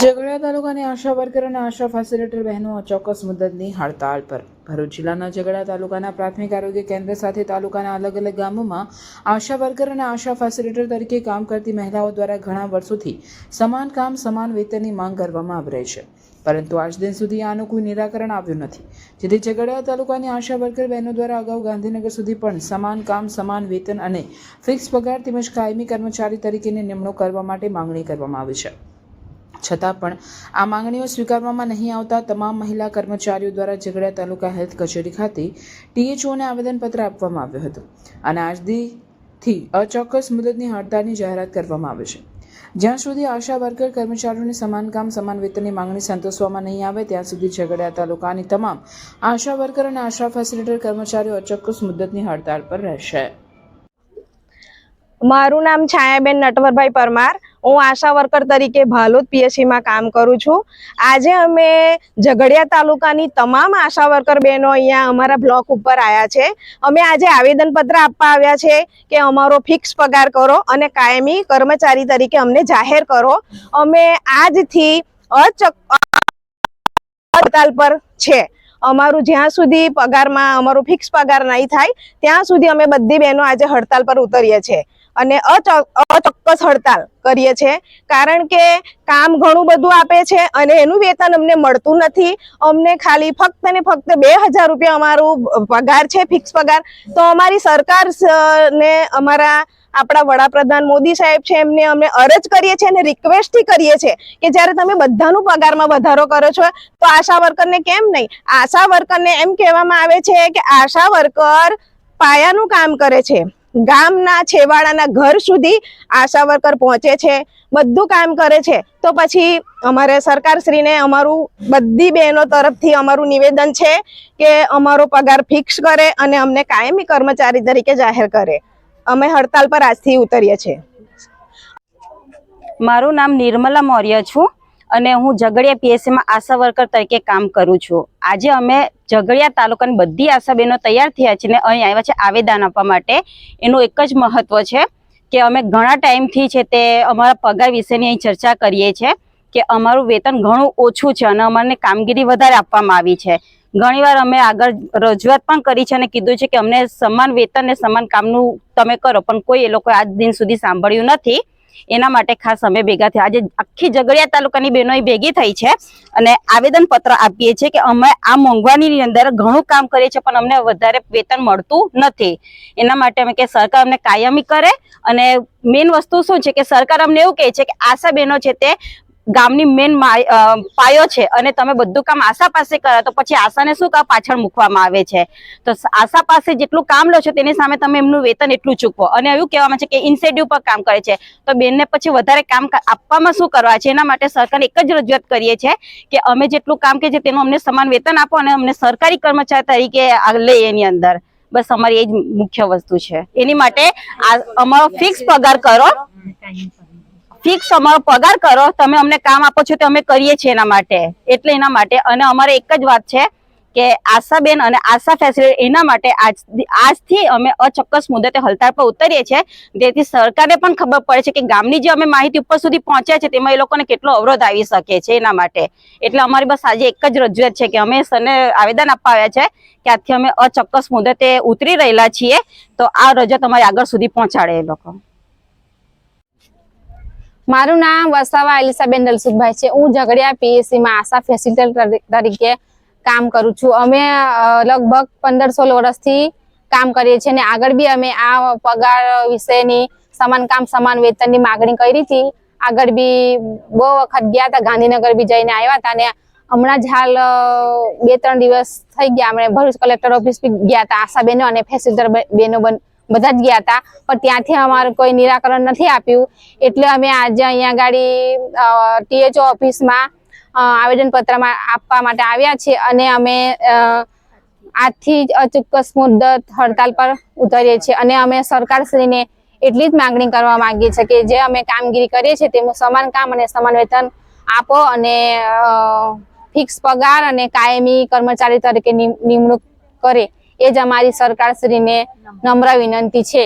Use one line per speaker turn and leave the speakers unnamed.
ઝઘડિયા તાલુકાની આશા વર્કર અને આશા ફેસિલિટર બહેનો અચોક્કસ મુદ્દતની હડતાળ પર. ભરૂચ જિલ્લાના ઝઘડા તાલુકાના પ્રાથમિક આરોગ્ય કેન્દ્ર સાથે તાલુકાના અલગ અલગ ગામોમાં આશા વર્કર અને આશા ફેસિલિટર તરીકે કામ કરતી મહિલાઓ દ્વારા ઘણા વર્ષોથી સમાન કામ, સમાન વેતનની માંગ કરવામાં આવી રહી છે. પરંતુ આજ દિન સુધી આનું કોઈ નિરાકરણ આવ્યું નથી. જેથી ઝઘડિયા તાલુકાની આશા વર્કર બહેનો દ્વારા અગાઉ ગાંધીનગર સુધી પણ સમાન કામ, સમાન વેતન અને ફિક્સ પગાર તેમજ કાયમી કર્મચારી તરીકેની નિમણૂક કરવા માટે માંગણી કરવામાં આવી છે. છતાં પણ આ માંગણીઓ સ્વીકારવામાં નહીં આવતા તમામ મહિલા કર્મચારીઓ દ્વારા ઝઘડિયા તાલુકા હેલ્થ કચેરી ખાતે ટીએચઓને આવેદનપત્ર આપવામાં આવ્યું હતું અને આજથી અચોક્કસ મુદતની હડતાળની જાહેરાત કરવામાં આવી છે. જ્યાં સુધી આશા વર્કર કર્મચારીઓની સમાન કામ, સમાન વેતનની માંગણી સંતોષવામાં નહીં આવે, ત્યાં સુધી ઝઘડિયા તાલુકાની તમામ આશા વર્કર અને આશા ફેસિલિટર કર્મચારીઓ અચોક્કસ મુદતની હડતાળ પર રહેશે.
મારું નામ છાયાબેન નટવરભાઈ પરમાર. હું આશા વર્કર તરીકે ભાલોદ પીએસસીમાં કામ કરું છું. આજે અમે ઝઘડિયા તાલુકાની તમામ આશા વર્કર બહેનો અહીંયા અમારા બ્લોક ઉપર આવ્યા છે. અમે આજે આવેદનપત્ર આપવા આવ્યા છે કે અમારો ફિક્સ પગાર કરો અને કાયમી કર્મચારી તરીકે અમને જાહેર કરો. અમે આજથી અચક હડતાલ પર છે. અમારું જ્યાં સુધી પગારમાં અમારું ફિક્સ પગાર નહીં થાય, ત્યાં સુધી અમે બધી બહેનો આજે હડતાલ પર ઉતરીએ છીએ. અને અચો- અચોક્કસ હડતાલ કરીએ છીએ કારણ કે કામ ઘણું બધું આપે છે અને એનું વેતન અમને મળતું નથી. અમને ખાલી ફક્ત ને ફક્ત બે હજાર રૂપિયા અમારું પગાર છે ફિક્સ પગાર. તો અમારી સરકાર ને અમારા આપણા વડાપ્રધાન મોદી સાહેબ છે, એમને અમે અરજ કરીએ છીએ અને રિક્વેસ્ટથી કરીએ છીએ કે જ્યારે તમે બધાનું પગારમાં વધારો કરો છો, તો આશા વર્કરને કેમ નહીં? આશા વર્કરને એમ કહેવામાં આવે છે કે આશા વર્કર પાયાનું કામ કરે છે. ગામના છેવાડાના ઘર સુધી આશા વર્કર પહોંચે છે, બધું કામ કરે છે. તો પછી અમારે સરકારશ્રીને અમારું બધી બહેનો તરફથી અમારું નિવેદન છે કે અમારો પગાર ફિક્સ કરે અને અમને કાયમી કર્મચારી તરીકે જાહેર કરે. અમે હડતાલ પર આજથી ઉતરીએ છીએ.
મારું નામ નિર્મલા મૌર્ય છું. અને હું ઝઘડિયા પીએસસીમાં આશા વર્કર તરીકે કામ કરું છું. આજે અમે ઝઘડિયા તાલુકાની બધી આશા બહેનો તૈયાર થયા છે ને અહીં આવ્યા છે આવેદન આપવા માટે. એનું એક જ મહત્વ છે કે અમે ઘણા ટાઈમથી છે તે અમારા પગાર વિશેની અહીં ચર્ચા કરીએ છીએ કે અમારું વેતન ઘણું ઓછું છે અને અમારને કામગીરી વધારે આપવામાં આવી છે. ઘણીવાર અમે આગળ રજૂઆત પણ કરી છે અને કીધું છે કે અમને સમાન વેતન ને સમાન કામનું તમે કરો, પણ કોઈ એ લોકોએ આજ દિન સુધી સાંભળ્યું નથી. એના માટે ખાસ અમે ભેગા થયા. આજે આખી ઝઘડિયા તાલુકાની બહેનો ભેગી થઈ છે અને આવેદન પત્ર આપીએ છીએ કે અમે આ મોંઘવાનીની અંદર ઘણું કામ કરીએ છીએ, પણ અમને વધારે વેતન મળતું નથી. એના માટે અમે કે સરકાર અમને કાયમી કરે અને મેઇન વસ્તુ શું છે કે સરકાર અમને એવું કહે છે કે આશા બહેનો છે તે ગામની મેન પાયો છે અને તમે બધું કામ આશા પાસે કરો તો પછી આશાને શું કામ પાછળ મૂકવામાં આવે છે? તો આશા પાસે જેટલું કામ લો છો તેની સામે તમે એમનું વેતન એટલું ચૂકવો. અને એવું કહેવામાં છે કે ઇન્સેન્ટિવ પર કામ કરે છે. તો બેનને પછી વધારે કામ આપવામાં શું કરવા છે? એના માટે સરકારને એક જ રજૂઆત કરીએ છીએ કે અમે જેટલું કામ કે છે તેનું અમને સમાન વેતન આપો અને અમને સરકારી કર્મચારી તરીકે લે એની અંદર. બસ અમારી એ જ મુખ્ય વસ્તુ છે. એની માટે અમારો ફિક્સ પગાર કરો. ફિક્સ અમારો પગાર કરો, તમે અમને કામ આપો છો તો અમે કરીએ છીએ એના માટે. એટલે એના માટે. અને અમારે એક જ વાત છે કે આશાબેન અને આશા ફેસિલિટી એના માટે આજ આજથી અમે અચોક્કસ મુદતે હલતાળ પર ઉતરીએ છીએ. જેથી સરકારને પણ ખબર પડે છે કે ગામની જે અમે માહિતી ઉપર સુધી પહોંચ્યા છે, તેમાં એ લોકોને કેટલો અવરોધ આવી શકે છે એના માટે. એટલે અમારી બસ આજે એક જ રજૂઆત છે કે અમે સરને આવેદન આપવા આવ્યા છે કે આજથી અમે અચોક્કસ મુદતે ઉતરી રહેલા છીએ. તો આ રજૂઆત અમારી આગળ સુધી પહોંચાડે એ લોકો.
મારું નામ વસાવા એલિસાબેન દલસુખભાઈ છે. હું ઝઘડિયા પીએસસી માં આશા ફેસિલિટર તરીકે કામ કરું છું. અમે લગભગ પંદર સોળ વર્ષથી કામ કરીએ છીએ અને આગળ બી અમે આ પગાર વિશેની સમાન કામ, સમાન વેતનની માગણી કરી હતી. આગળ બી બહુ વખત ગયા હતા. ગાંધીનગર બી જઈને આવ્યા હતા અને હમણાં જ હાલ બે ત્રણ દિવસ થઈ ગયા. અમે ભરૂચ કલેક્ટર ઓફિસ બી ગયા હતા. આશા બહેનો અને ફેસિલિટર બહેનો બન- બધા જ ગયા હતા. પણ ત્યાંથી અમારું કોઈ નિરાકરણ નથી આપ્યું. એટલે અમે આજે અહીંયા ગાડી ટીએચઓ ઓફિસમાં આવેદન પત્રમાં આપવા માટે આવ્યા છીએ અને અમે આજથી જ અચોક્કસ મુદ્દત હડતાલ પર ઉતરીએ છીએ અને અમે સરકારશ્રીને એટલી જ માંગણી કરવા માંગીએ છીએ કે જે અમે કામગીરી કરીએ છીએ તેમાં સમાન કામ અને સમાન વેતન આપો અને ફિક્સ પગાર અને કાયમી કર્મચારી તરીકે નિમણૂક કરે. એ જ અમારી સરકારશ્રીને નમ્ર વિનંતી છે.